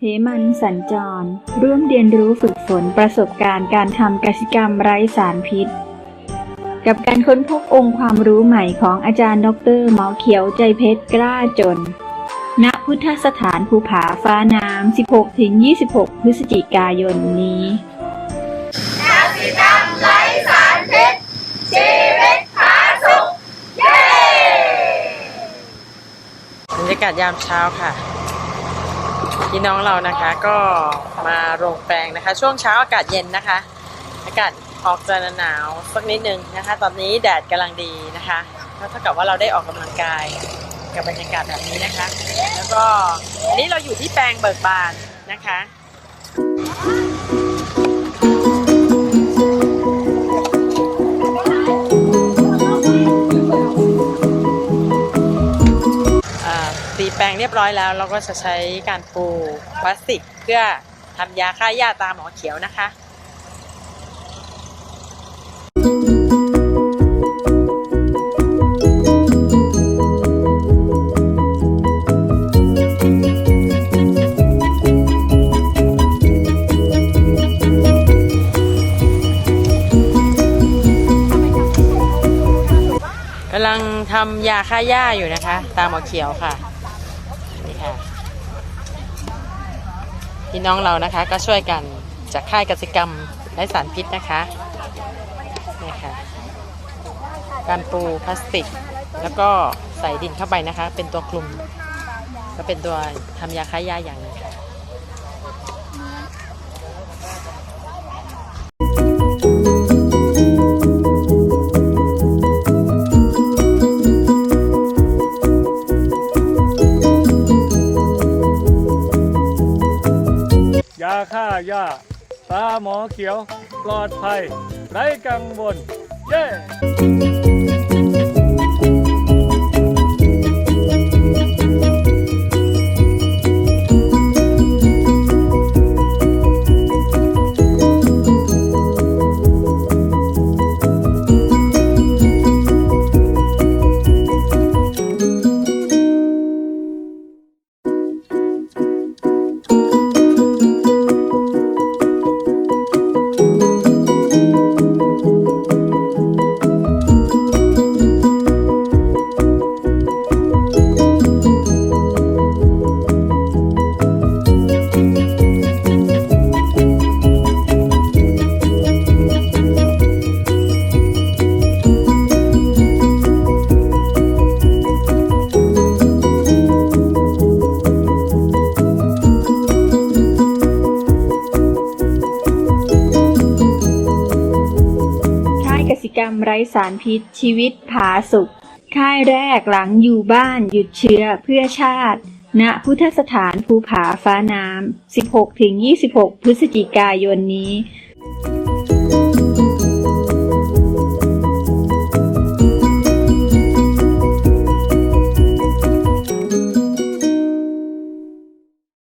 เหมันสัญจร ร่วมเรียนรู้ฝึกฝนประสบการณ์การทำกสิกรรมไร้สารพิษ กับการค้นพบองค์ความรู้ใหม่ของอาจารย์ดรหมอเขียวใจเพชรกล้าจน ณ พุทธสถานภูผาฟ้าน้ำ 16-26 พฤศจิกายนนี้ากาศยามเช้าค่ะ พี่น้องเรานะคะก็มาโรงแปลงนะคะ ช่วงเช้าอากาศเย็นนะคะ อากาศออกจะหนาวสักนิดนึงนะคะ ตอนนี้แดดกำลังดีนะคะก็เท่ากับว่าเราได้ออกกำลังกายกับบรรยากาศแบบนี้นะคะ แล้วก็อันนี้เราอยู่ที่แปลงเบิกบานนะคะ ตีแปลงเรียบร้อยแล้ว เราก็จะใช้การปูพลาสติกเพื่อทำยาฆ่าหญ้าตาหมอเขียวนะคะกำลังทำยาฆ่าหญ้าอยู่นะคะ ตาหมอเขียวค่ะ นี่ค่ะ พี่น้องเรานะคะก็ช่วยกันจากค่ายกสิกรรมไร้สารพิษนะคะนี่ค่ะการปูพลาสติก แล้วก็ใส่ดินเข้าไปนะคะ เป็นตัวคลุม ก็เป็นตัวทำยาค้ายาอย่างนึงค่ะ ฆ่าหญ้า ตาหมอเขียว ปลอดภัย ไร้กังวล เย้ กรรมไร้สารพิษชีวิตผาสุข ค่ายแรกหลังอยู่บ้านหยุดเชื้อเพื่อชาติ ณ พุทธสถานภูผาฟ้าน้ำ 16-26 พฤศจิกายนนี้